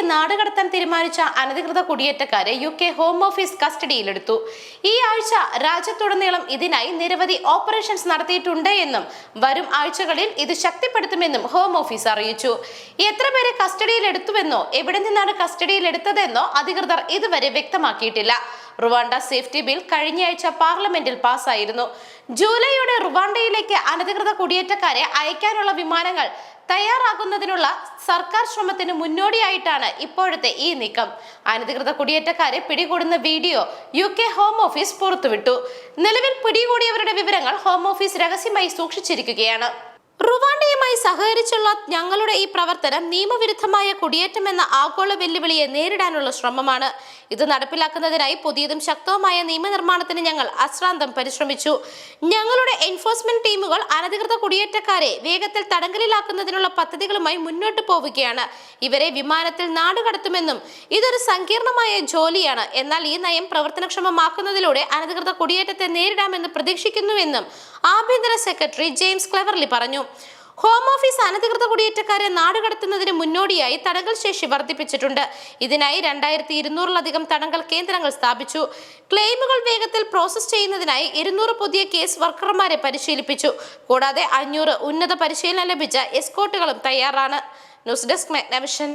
ഇന്ത്യയിലേക്ക് നാടുകടത്താൻ തീരുമാനിച്ച അനധികൃത കുടിയേറ്റക്കാരെ യു കെ ഹോം ഓഫീസ് കസ്റ്റഡിയിലെടുത്തു. ഈ ആഴ്ച രാജ്യത്തുടനീളം ഇതിനായി നിരവധി ഓപ്പറേഷൻസ് നടത്തിയിട്ടുണ്ട് എന്നും വരും ആഴ്ചകളിൽ ഇത് ശക്തിപ്പെടുത്തുമെന്നും ഹോം ഓഫീസ് അറിയിച്ചു. എത്ര പേരെ കസ്റ്റഡിയിലെടുത്തുവെന്നോ എവിടെ നിന്നാണ് കസ്റ്റഡിയിലെടുത്തതെന്നോ അധികൃതർ ഇതുവരെ വ്യക്തമാക്കിയിട്ടില്ല. റുവാണ്ട സേഫ്റ്റി ബിൽ കഴിഞ്ഞയാഴ്ച പാർലമെന്റിൽ പാസ്സായിരുന്നു ജൂലൈയോടെ റുവാണ്ടയിലേക്ക് അനധികൃത കുടിയേറ്റക്കാരെ അയക്കാനുള്ള വിമാനങ്ങൾ തയ്യാറാകുന്നതിനുള്ള സർക്കാർ ശ്രമത്തിന് മുന്നോടിയായിട്ടാണ് ഇപ്പോഴത്തെ ഈ നീക്കം. അനധികൃത കുടിയേറ്റക്കാരെ പിടികൂടുന്ന video U K home office പുറത്തുവിട്ടു. നിലവിൽ പിടികൂടിയവരുടെ വിവരങ്ങൾ ഹോം ഓഫീസ് രഹസ്യമായി സൂക്ഷിച്ചിരിക്കുകയാണ്. റുവാണ്ടയുമായി സഹകരിച്ചുള്ള ഞങ്ങളുടെ ഈ പ്രവർത്തനം നിയമവിരുദ്ധമായ കുടിയേറ്റം എന്ന ആഗോള വെല്ലുവിളിയെ നേരിടാനുള്ള ശ്രമമാണ്. ഇത് നടപ്പിലാക്കുന്നതിനായി പുതിയതും ശക്തവുമായ നിയമനിർമ്മാണത്തിന് ഞങ്ങൾ അശ്രാന്തം പരിശ്രമിച്ചു. ഞങ്ങളുടെ എൻഫോഴ്സ്മെന്റ് ടീമുകൾ അനധികൃത കുടിയേറ്റക്കാരെ വേഗത്തിൽ തടങ്കലിലാക്കുന്നതിനുള്ള പദ്ധതികളുമായി മുന്നോട്ട് പോവുകയാണ്. ഇവരെ വിമാനത്തിൽ നാടുകടത്തുമെന്നും ഇതൊരു സങ്കീർണമായ ജോലിയാണ്. എന്നാൽ ഈ നയം പ്രവർത്തനക്ഷമമാക്കുന്നതിലൂടെ അനധികൃത കുടിയേറ്റത്തെ നേരിടാമെന്ന് പ്രതീക്ഷിക്കുന്നുവെന്നും ആഭ്യന്തര സെക്രട്ടറി ജെയിംസ് ക്ലെവർലി പറഞ്ഞു. ഹോം ഓഫീസ് അനധികൃത കുടിയേറ്റക്കാരെ നാടുകടത്തുന്നതിന് മുന്നോടിയായി തടങ്കൽ ശേഷി വർദ്ധിപ്പിച്ചിട്ടുണ്ട്. ഇതിനായി രണ്ടായിരത്തി ഇരുന്നൂറിലധികം തടങ്കൽ കേന്ദ്രങ്ങൾ സ്ഥാപിച്ചു. ക്ലെയിമുകൾ വേഗത്തിൽ പ്രോസസ് ചെയ്യുന്നതിനായി ഇരുന്നൂറ് പുതിയ കേസ് വർക്കർമാരെ പരിശീലിപ്പിച്ചു. കൂടാതെ അഞ്ഞൂറ് ഉന്നത പരിശീലനം ലഭിച്ച എസ്കോട്ടുകളും തയ്യാറാണ്. News desk മെഗ്നവിഷൻ